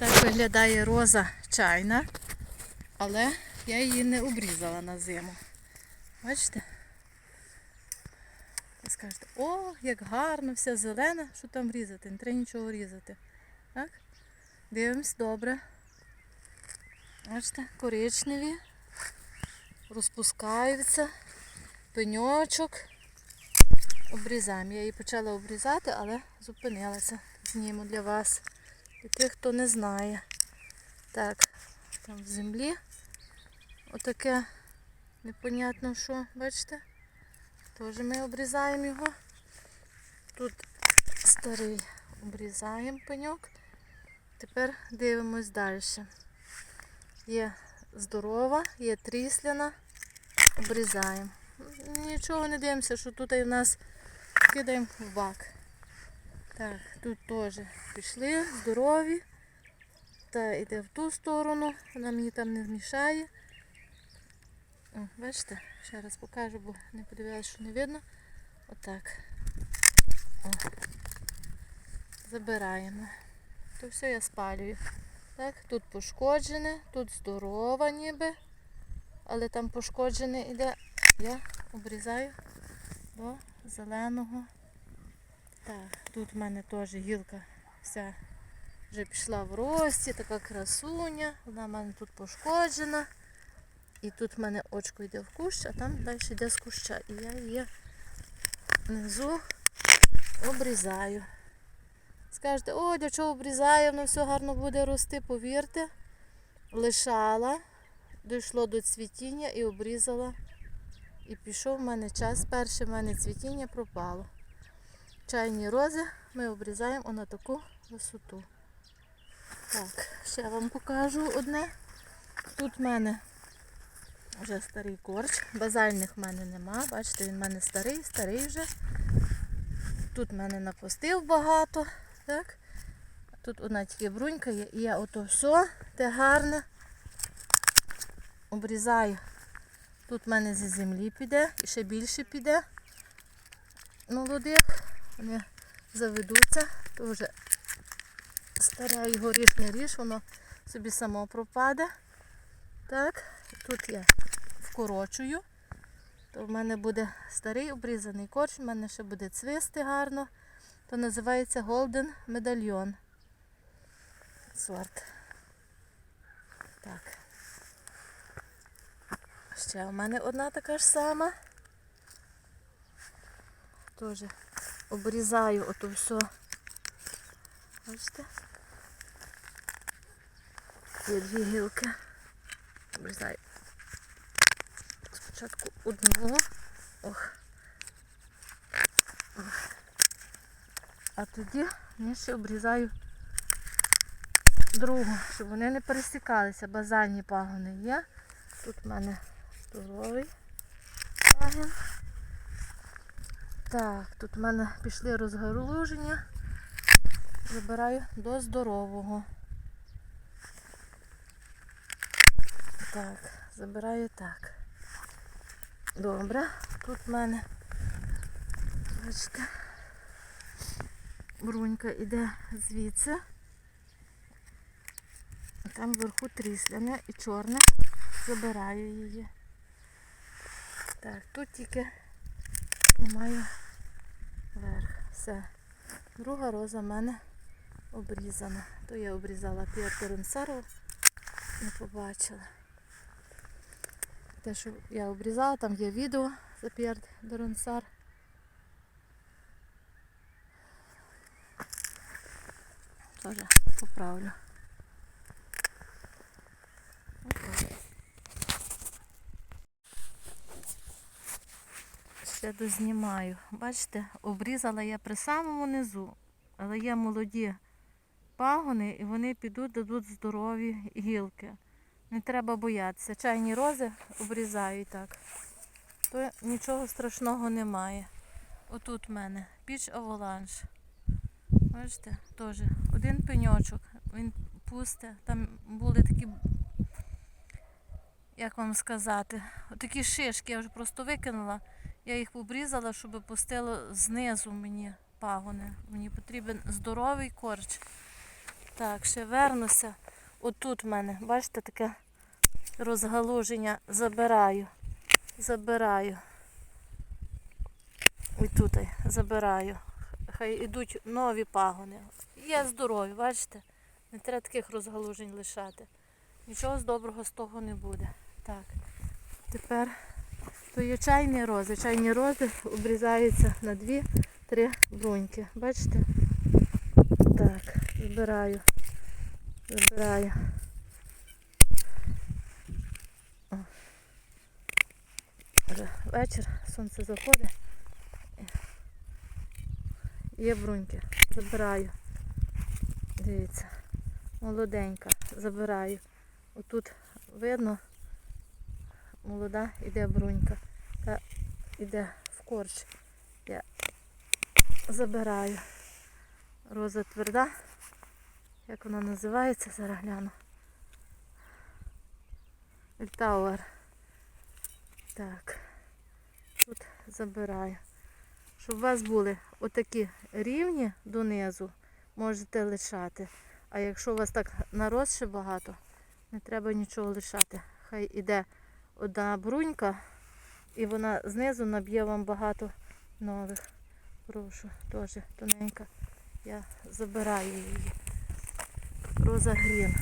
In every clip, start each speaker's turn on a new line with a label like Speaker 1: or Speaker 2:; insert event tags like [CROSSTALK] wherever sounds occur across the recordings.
Speaker 1: Так виглядає роза чайна, але я її не обрізала на зиму. Бачите? Ви скажете, о, як гарно, вся зелена, що там різати, не треба нічого різати. Так? Дивимось, добре. Бачите, коричневі, розпускаються, пеньочок. Обрізаємо. Я її почала обрізати, але зупинилася. Зніму для вас. Для тих, хто не знає. Так, там в землі отаке непонятно що, бачите? Теж ми обрізаємо його. Тут старий обрізаємо пеньок. Тепер дивимось далі. Є здорова, є трісляна, обрізаємо. Нічого не дивимося, що тут в нас кидаємо в бак. Так, тут теж пішли, здорові. Та йде в ту сторону, вона мені там не змішає. О, бачите, ще раз покажу, бо не подивилася, що не видно. Отак. О. Забираємо. То все я спалюю. Так, тут пошкоджене, тут здорова ніби, але там пошкоджене йде. Я обрізаю до зеленого. Так, тут в мене теж гілка вся вже пішла в рості, така красуня. Вона в мене тут пошкоджена. І тут в мене очко йде в кущ, а там далі йде з куща. І я її внизу обрізаю. Скажете, о, для чого обрізаю, воно все гарно буде рости, повірте. Лишала, дійшло до цвітіння і обрізала. І пішов в мене час. Перше в мене цвітіння пропало. Чайні рози ми обрізаємо на таку висоту. Так, ще вам покажу одне. Тут в мене вже старий корч. Базальних в мене нема. Бачите, він в мене старий, старий вже. Тут в мене напустив багато. Так? Тут одна тільки брунька є. І я ото все, те гарне, обрізаю. Тут в мене зі землі піде і ще більше піде молодих. Вони заведуться. То вже старе його ріж не ріж, воно собі само пропаде. Так, тут я вкорочую. То в мене буде старий обрізаний корч, в мене ще буде цвисти гарно. То називається Golden Medallion. Сорт. Так. Ще у мене одна така ж сама. Теж обрізаю ото все. Бачите? Є дві гілки. Обрізаю. Спочатку одну. Ох. А тоді я ще обрізаю другу, щоб вони не пересікалися. Базальні пагони є. Тут в мене здоровий пагін. Так, тут в мене пішли розгалуження. Забираю до здорового. Так, забираю так. Добре. Тут в мене, бачите, брунька йде звідси. Там вверху трісляне і чорне. Забираю її. Так, тут тільки немає верх. Все. Друга роза в мене обрізана. То я обрізала піартеренсару, не побачила. Те, що я обрізала, там є відео за П'єр Доронсар. Теж поправлю. Отак. Ще дознімаю. Бачите, обрізала я при самому низу, але є молоді пагони і вони підуть, дадуть здорові гілки. Не треба боятися. Чайні рози обрізаю так. То нічого страшного немає. Отут в мене піч аволанж. Бачите, теж один пеньочок. Він пусте. Там були такі, як вам сказати, такі шишки, я вже просто викинула. Я їх обрізала, щоб пустило знизу мені пагони. Мені потрібен здоровий корч. Так, ще вернуся. Отут в мене, бачите, таке розгалуження. Забираю. Забираю. І тут забираю. Хай ідуть нові пагони. Є здорові, бачите? Не треба таких розгалужень лишати. Нічого з доброго з того не буде. Так. Тепер то чайні рози. Чайні рози обрізаються на дві-три бруньки. Бачите? Так, збираю. Забираю. О. Вже вечір, сонце заходить. Є бруньки. Забираю. Дивіться. Молоденька. Забираю. Отут видно, молода іде брунька. Та йде в корч. Я забираю. Роза тверда. Як вона називається, зараз гляну. Ельтауер. Так. Тут забираю. Щоб у вас були отакі рівні донизу, можете лишати. А якщо у вас так народ ще багато, не треба нічого лишати. Хай іде одна брунька і вона знизу наб'є вам багато нових. Прошу, теж тоненька. Я забираю її. Роза грін.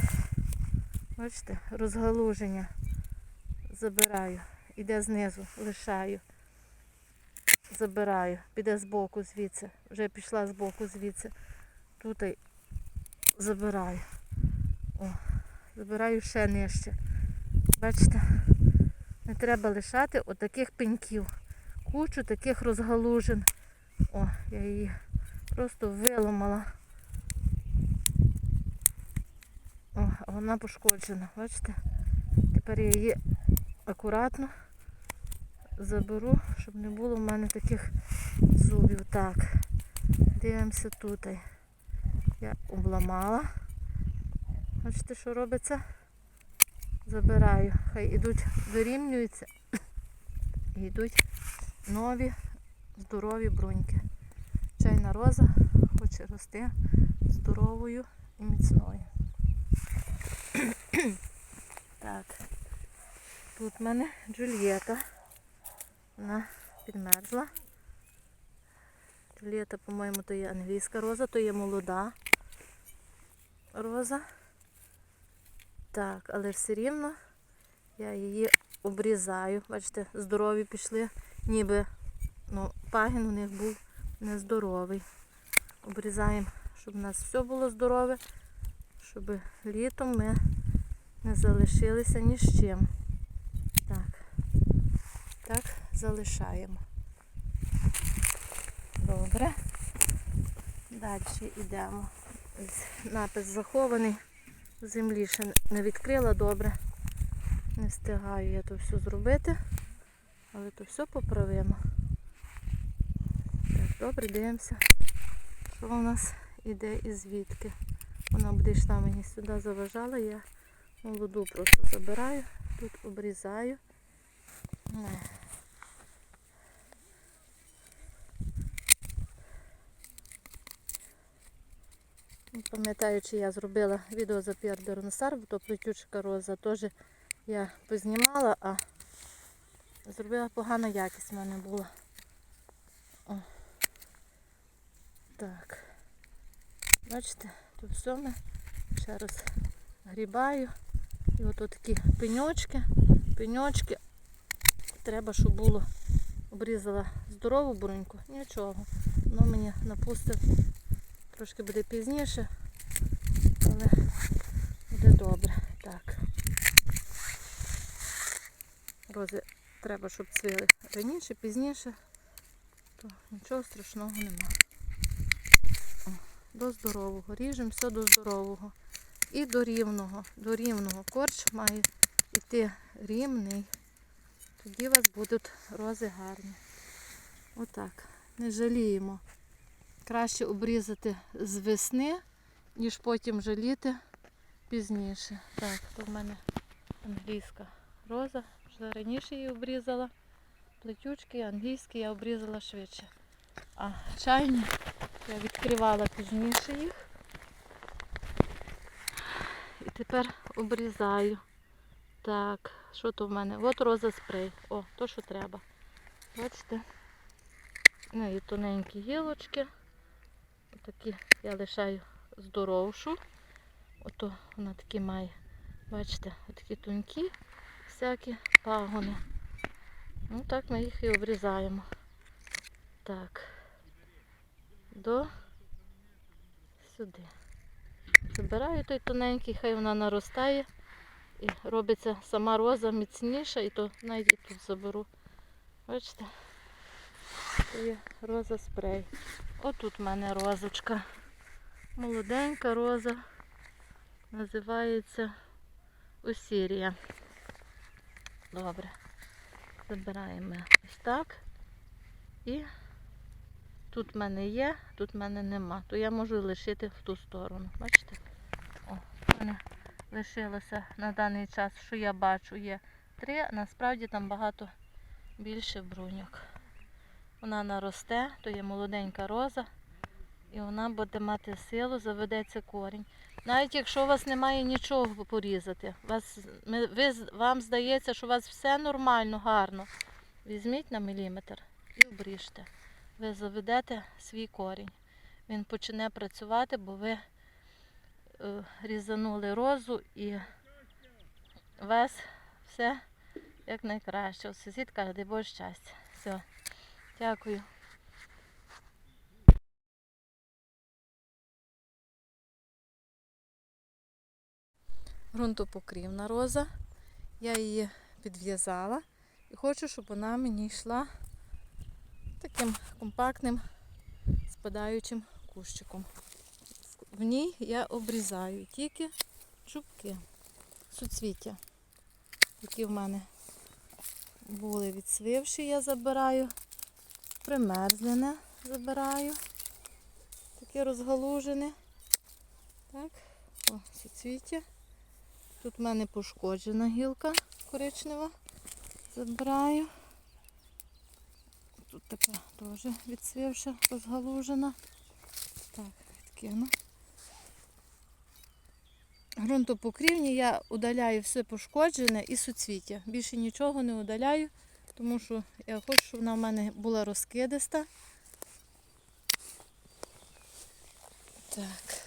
Speaker 1: Бачите, розгалуження. Забираю. Іде знизу, лишаю. Забираю. Піде збоку звідси. Вже пішла збоку звідси. Тут і забираю. О, забираю ще нижче. Бачите? Не треба лишати отаких пеньків. Кучу таких розгалужень. О, я її просто виламала. О, вона пошкоджена, бачите? Тепер я її акуратно заберу, щоб не було в мене таких зубів. Так, дивимося тут. Я обламала. Бачите, що робиться? Забираю. Хай ідуть, вирівнюються і йдуть нові здорові бруньки. Чайна роза хоче рости здоровою і міцною. [CLEARS THROAT] Так, тут в мене Джульєта. Вона підмерзла. Джульєта, по-моєму, то є англійська роза, то є молода роза. Так, але все рівно я її обрізаю. Бачите, здорові пішли, ніби ну, пагін у них був нездоровий. Обрізаємо, щоб у нас все було здорове, щоб літом ми не залишилися ні з чим. Так, так, залишаємо. Добре. Далі йдемо. Напис захований. Землі ще не відкрила добре. Не встигаю я то все зробити, але то все поправимо. Так, добре, дивимося, що у нас іде і звідки. Вона буде йшла мені сюди заважала, я молоду просто забираю, тут обрізаю. Пам'ятаю, чи я зробила відео за П'єр де Ронсар, бо то плетючка роза теж я познімала, а зробила погана якість в мене була. О. Так. Бачите, тут все ми ще раз грібаю. І от такі пеньочки, пеньочки. Треба, щоб було обрізала здорову бруньку. Нічого. Воно мені напустить. Трошки буде пізніше, добре. Так. Рози треба, щоб цвіли раніше, пізніше, то нічого страшного нема. До здорового. Ріжемо все до здорового. І до рівного. До рівного. Корч має йти рівний. Тоді у вас будуть рози гарні. Отак. Не жаліємо. Краще обрізати з весни, ніж потім жаліти пізніше. Так, то в мене англійська роза. Вже раніше її обрізала. Плетючки англійські я обрізала швидше. А чайні я відкривала пізніше їх. І тепер обрізаю. Так, що то в мене? От роза спрей. О, то що треба. Бачите? Ну і тоненькі гілочки. Такі я лишаю здоровшу. Ото вона такі має. Бачите, такі тонкі всякі пагони. Ну так ми їх і обрізаємо. Так. До сюди. Забираю той тоненький, хай вона наростає. І робиться сама роза міцніша, і то навіть і тут заберу. Бачите? Це є роза спрей. Отут в мене розочка. Молоденька роза. Називається Осірія. Добре. Забираємо ось так. І тут в мене є, тут в мене нема. То я можу лишити в ту сторону. Бачите? О, в мене лишилося на даний час, що я бачу, є три, а насправді там багато більше бруньок. Вона наросте, то є молоденька роза, і вона буде мати силу, заведеться корінь. Навіть якщо у вас немає нічого порізати, вас, ми, ви, вам здається, що у вас все нормально, гарно. Візьміть на міліметр і обріжте. Ви заведете свій корінь. Він почне працювати, бо ви е, різанули розу і у вас все як найкраще. Сусід дай Боже щастя. Все. Дякую. Грунтопокрівна роза. Я її підв'язала і хочу, щоб вона мені йшла таким компактним спадаючим кущиком. В ній я обрізаю тільки чубки, суцвіття, які в мене були відсвивші, я забираю, примерзлене забираю, таке розгалужене. Так, о, суцвіття. Тут в мене пошкоджена гілка коричнева. Забираю. Тут така теж відсвівша, розгалужена. Так, відкину. Грунтопокрівні я удаляю все пошкоджене і суцвіття. Більше нічого не удаляю, тому що я хочу, щоб вона в мене була розкидиста. Так.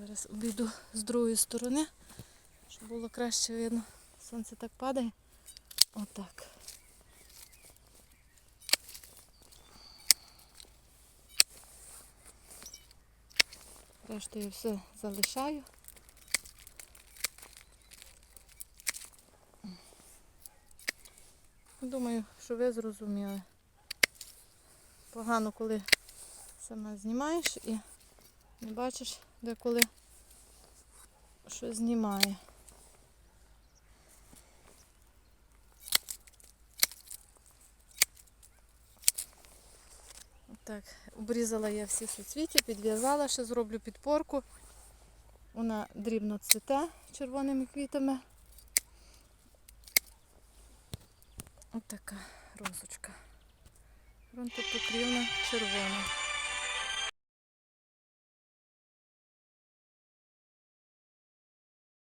Speaker 1: Зараз обійду з другої сторони, щоб було краще видно. Сонце так падає. Отак. Решту я все залишаю. Думаю, що ви зрозуміли. Погано, коли саме знімаєш і не бачиш, де коли що знімає. Так, обрізала я всі суцвіття, підв'язала, ще зроблю підпорку. Вона дрібно цвіте червоними квітами. Ось така розочка. Грунтопокрівна червона.